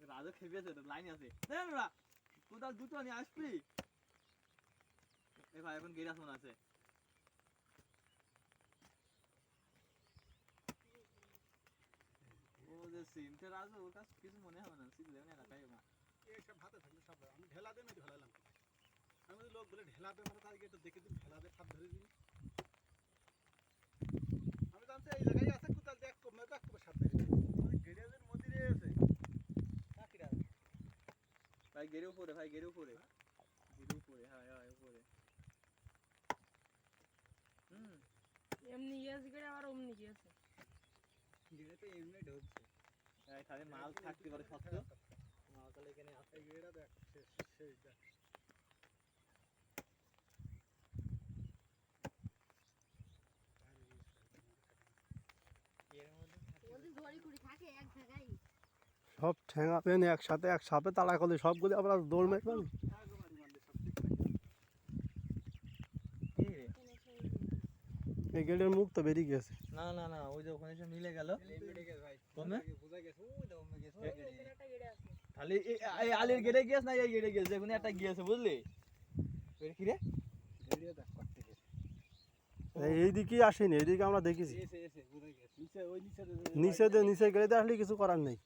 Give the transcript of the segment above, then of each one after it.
Raju খেপেছে line আছে। কোথাও দুটো নিয়ে আসবি? ভাই, এখন গেরাস মনে আছে। ও যে সিমটা রাজু কাছে মনে হবে না শিখলে না এলাকায় মা এইসব হাতে থাকলে সব আমি ঢেলা আমি লোক বলে একটু দেখে দিন জানছি এই জায়গায় কোথাও দেখ কমে দেখ কমে সাত ধরে গেরিয়াজের মধ্যে আছে কাকিরা ভাই গেরে উপরে ভাই গেরে উপরে গেরে উপরে হ্যাঁ হ্যাঁ উপরে হুম এমনি ইয়েস করে আবার অমনি গিয়েছে গেড়ে তো এমনি ঢুকছে তাহলে মাল থাকতে পারে সত্য মাল তাহলে এখানে আছে গেড়া দেখ শেষ শেষ দেখ সব ঠেঙা পেন একসাথে এক সাপে তাড়া করলে সবগুলো আমরা দৌড় মেরে পারব আগমারি মারলে সব ঠিক থাকে কি রে? এই গেটের মুখ তো বেরিয়ে গেছে। না না না ওই যে ওখানে সব মিলে গেল। কমে? গেছে? গেছে। তাহলে এই- এই আলির গেড়ে গিয়েছ না এই গেড়ে গিয়েছে? কোনো একটা গিয়েছে বুঝলি? কি রে? গেছে। আসেনি এইদিকে আমরা দেখেছি। এসে এসে বোঝা গেছে। নিচে ওই নিচে গেড়ে আসলে কিছু করার নেই।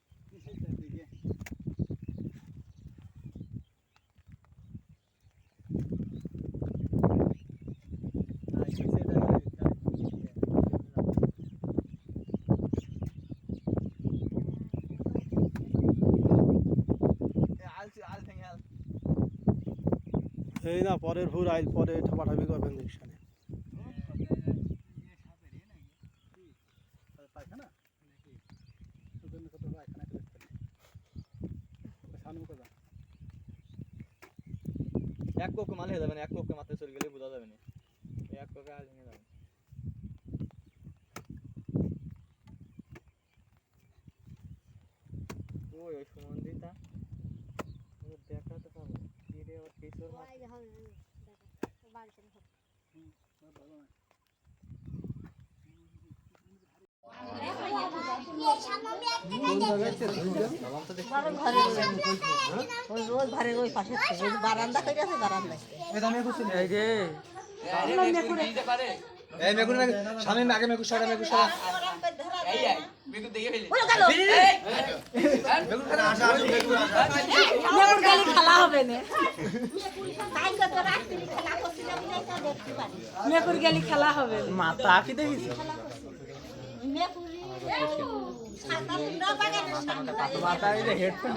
এই না পরের ভুর আইল পরে ঠাপাঠাপি করবেন রিক্সানে এক কোকে মাল হয়ে যাবে না এক কোকে মাত্র চলে গেলে বোঝা যাবে না। এক কোকে আল ভেঙে যাবে। ওই ওই সুমন্দিতা ও দেখাতে পারব কি রে আবার পিছর ভালো বারান্দা করে আছে বারান্দায় এই মেকুর সামনে আগে মেকুর সারা মেকুর সারা মেকুর গেলে খেলা হবে না। মেকুর গেলে খেলা হবে মাথা কি দেখিস? মেকুরি মাথা এই হেডফোন